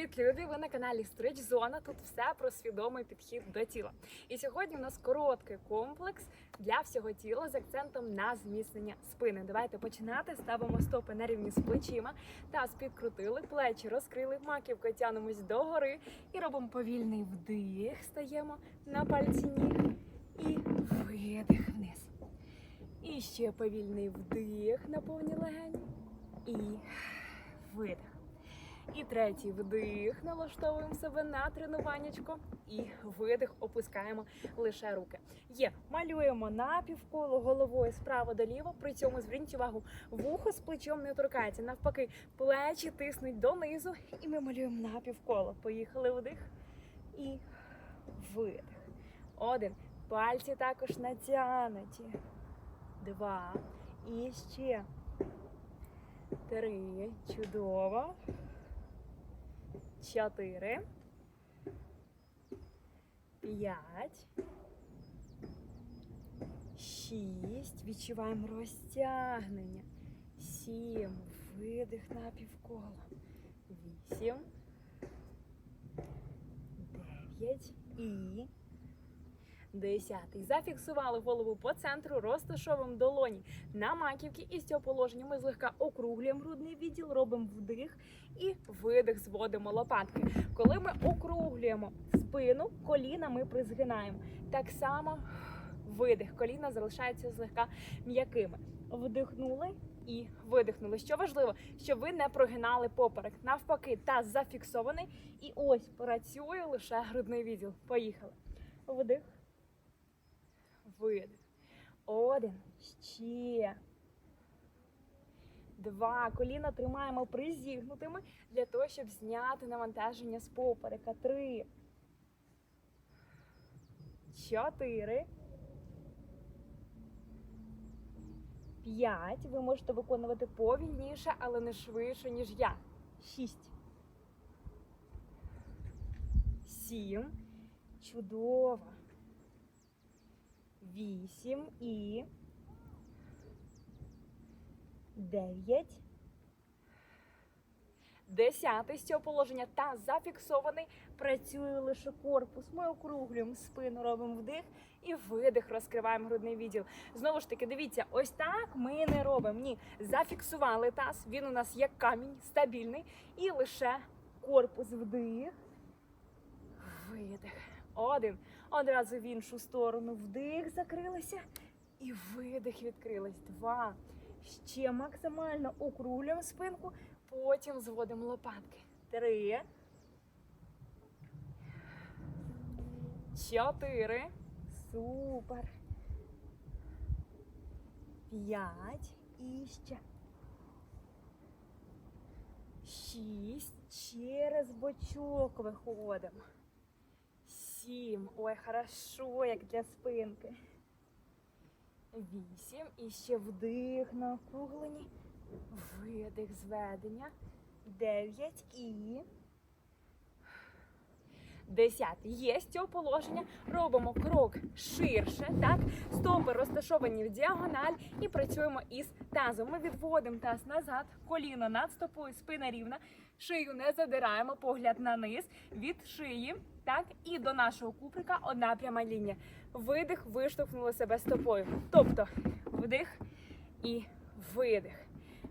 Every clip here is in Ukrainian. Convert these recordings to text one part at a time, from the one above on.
Привіт, люди! Ви на каналі Стрич Зона. Тут все про свідомий підхід до тіла. І сьогодні у нас короткий комплекс для всього тіла з акцентом на зміцнення спини. Давайте починати. Ставимо стопи на рівні з плечима, таз підкрутили, плечі розкрили, маківкою тянемось догори і робимо повільний вдих. Стаємо на пальці ніг і видих вниз. І ще повільний вдих на повні легені і видих. І третій вдих, налаштовуємо себе на тренуваннячко. І видих, опускаємо лише руки. Є, малюємо напівколо головою справа до ліво. При цьому зверніть увагу, вухо з плечом не торкається. Навпаки, плечі тиснуть донизу. І ми малюємо напівколо. Поїхали вдих і видих. Один. Пальці також натягнуті. Два. І ще. Три. Чудово. Чотири. П'ять. Шість. Відчуваємо розтягнення. Сім. Видих на півкола. Вісім. Дев'ять. І. Десятий. Зафіксували голову по центру, розташовуємо долоні на маківки. І з цього положення ми злегка округлюємо грудний відділ, робимо вдих і видих, зводимо лопатки. Коли ми округлюємо спину, коліна ми призгинаємо. Так само видих. Коліна залишаються злегка м'якими. Вдихнули і видихнули. Що важливо, щоб ви не прогинали поперек. Навпаки, таз зафіксований. І ось працює лише грудний відділ. Поїхали. Вдих. Видих. Один. Ще. Два. Коліна тримаємо призігнутими для того, щоб зняти навантаження з поперека. Три. Чотири. П'ять. Ви можете виконувати повільніше, але не швидше, ніж я. Шість. Сім. Чудово. Вісім і дев'ять. Десятий з цього положення та зафіксований. Працює лише корпус. Ми округлюємо спину, робимо вдих і видих, розкриваємо грудний відділ. Знову ж таки, дивіться, ось так ми не робимо. Ні, зафіксували таз. Він у нас як камінь, стабільний. І лише корпус вдих. Видих. Один. Одразу в іншу сторону. Вдих, закрилися. І видих, відкрились. Два. Ще максимально округлюємо спинку. Потім зводимо лопатки. Три. Чотири. Супер. П'ять. І ще. Шість. Через бочок виходимо. Сім. Ой, хорошо, як для спинки. Вісім. І ще вдих на округлені. Видих зведення. Дев'ять і. Десятий. Є з цього положення. Робимо крок ширше. Так, стопи розташовані в діагональ і працюємо із тазом. Ми відводимо таз назад, коліно над стопою, спина рівна. Шию не задираємо, погляд на низ від шиї. Так, і до нашого куприка одна пряма лінія. Видих, виштовхнули себе стопою. Тобто вдих і видих.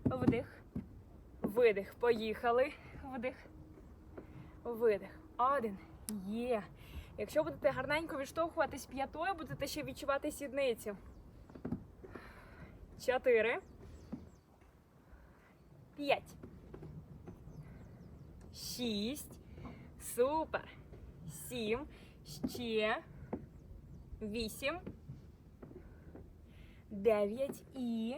Вдих, видих. Поїхали. Вдих, видих. Один. Є. Якщо будете гарненько відштовхуватись п'ятою, будете ще відчувати сідницю. Чотири. П'ять. Шість. Супер. Сім. Ще. Вісім. Дев'ять і.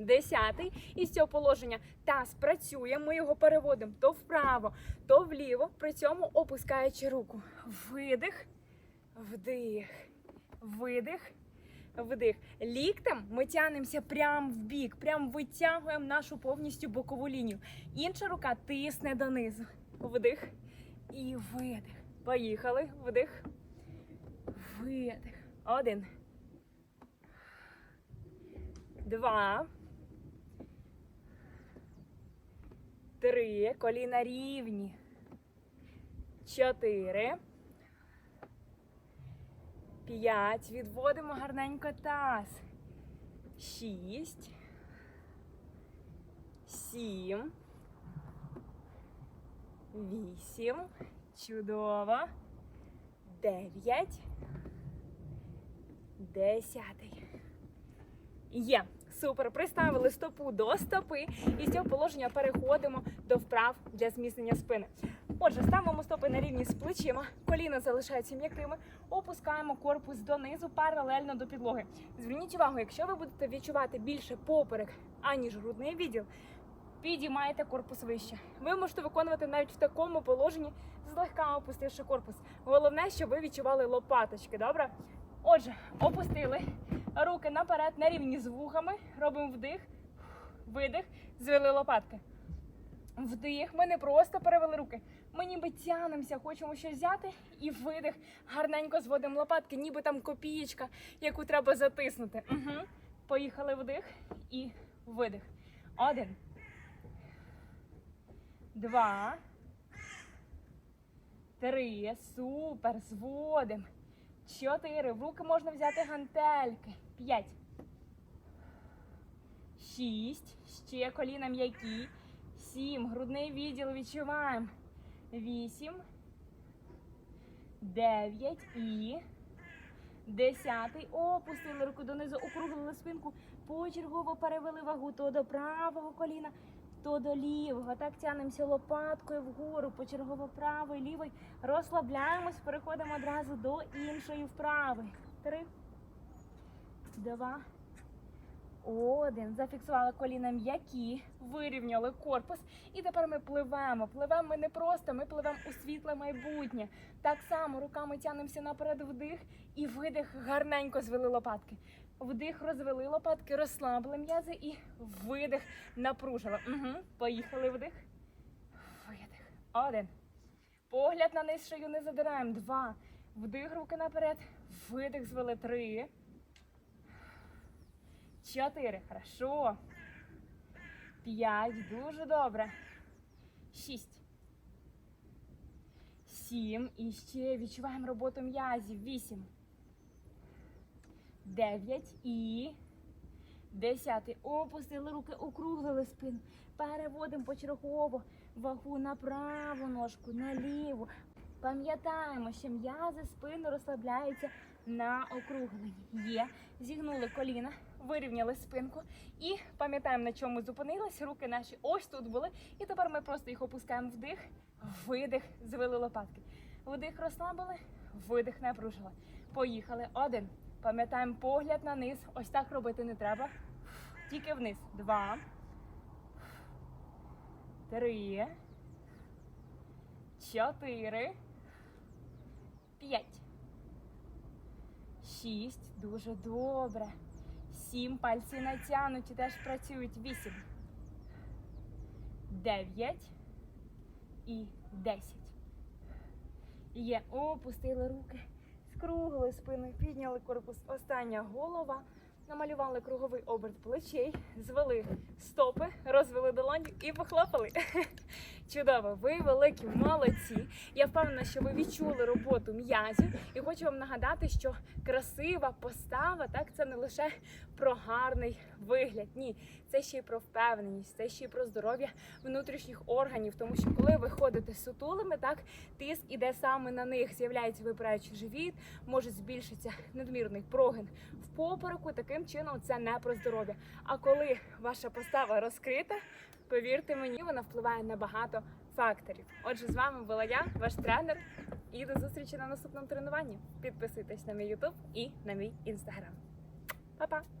Десятий. І з цього положення таз працює. Ми його переводимо то вправо, то вліво, при цьому опускаючи руку. Видих, вдих, видих, вдих. Ліктем ми тянемося прямо в бік, прямо витягуємо нашу повністю бокову лінію. Інша рука тисне донизу. Вдих і видих. Поїхали. Вдих. Видих. Один. Два. Три. Коліна рівні. чотири. П'ять. Відводимо гарненько таз. Шість. Сім. Вісім. Чудово. Дев'ять. Десятий. Є. Супер. Приставили стопу до стопи. І з цього положення переходимо до вправ для зміцнення спини. Отже, ставимо стопи на рівні з плечима, коліна залишаються м'якими, опускаємо корпус донизу паралельно до підлоги. Зверніть увагу, якщо ви будете відчувати більше поперек, аніж грудний відділ, підіймаєте корпус вище. Ви можете виконувати навіть в такому положенні, злегка опустивши корпус. Головне, щоб ви відчували лопаточки, добре? Отже, опустили руки наперед на рівні з вухами, робимо вдих, видих, звели лопатки. Вдих, ми не просто перевели руки. Ми ніби тянемося, хочемо щось взяти, і видих. Гарненько зводимо лопатки, ніби там копієчка, яку треба затиснути. Угу. Поїхали вдих і видих. Один. Два. Три. Супер. Зводимо. Чотири. В руки можна взяти гантельки. П'ять. Шість. Ще коліна м'які. Сім. Грудний відділ відчуваємо. Вісім. Дев'ять і. Десятий. Опустили руку донизу, округлили спинку. Почергово перевели вагу то до правого коліна, то до лівого. Так тянемося лопаткою вгору, почергово правий, лівий. Розслабляємось, переходимо одразу до іншої вправи. Три. Два. Один. Зафіксували коліна м'які, вирівняли корпус. І тепер ми пливемо. Пливемо ми не просто, ми пливемо у світле майбутнє. Так само руками тянемося наперед вдих і видих гарненько звели лопатки. Вдих, розвели лопатки, розслабили м'язи і видих напружили. Угу. Поїхали вдих. Видих. Один. Погляд на низ шию не задираємо. Два. Вдих, руки наперед. Видих, звели. Три. Чотири. Хорошо. П'ять. Дуже добре. Шість. Сім. І ще відчуваємо роботу м'язів. Вісім. Дев'ять і десятий. Опустили руки, округлили спину. Переводимо почергово вагу на праву ножку, на ліву. Пам'ятаємо, що м'язи спини розслабляються на округленні. Є. Зігнули коліна, вирівняли спинку. І пам'ятаємо, на чому зупинились. Руки наші ось тут були. І тепер ми просто їх опускаємо вдих, видих, звели лопатки. Вдих розслабили, видих напружили. Поїхали. Один. Пам'ятаємо погляд на низ. Ось так робити не треба. Тільки вниз. Два. Три. Чотири. П'ять. Шість. Дуже добре. Сім. Пальці натягнуті, теж працюють. Вісім. Дев'ять. І десять. Є. Опустили руки. Скруглили спину, підняли корпус. Остання голова. Намалювали круговий оберт плечей, звели стопи, розвели долоні і похлопали. Чудово, ви великі молодці. Я впевнена, що ви відчули роботу м'язів. І хочу вам нагадати, що красива постава так це не лише про гарний вигляд. Ні, це ще й про впевненість, це ще й про здоров'я внутрішніх органів. Тому що коли ви ходите сутулими, так тиск іде саме на них. З'являється випираючий живіт, може збільшитися надмірний прогин в попереку. Таким чином це не про здоров'я. А коли ваша постава розкрита, повірте мені, вона впливає на багато факторів. Отже, з вами була я, ваш тренер. І до зустрічі на наступному тренуванні. Підписуйтесь на мій YouTube і на мій інстаграм. Па-па!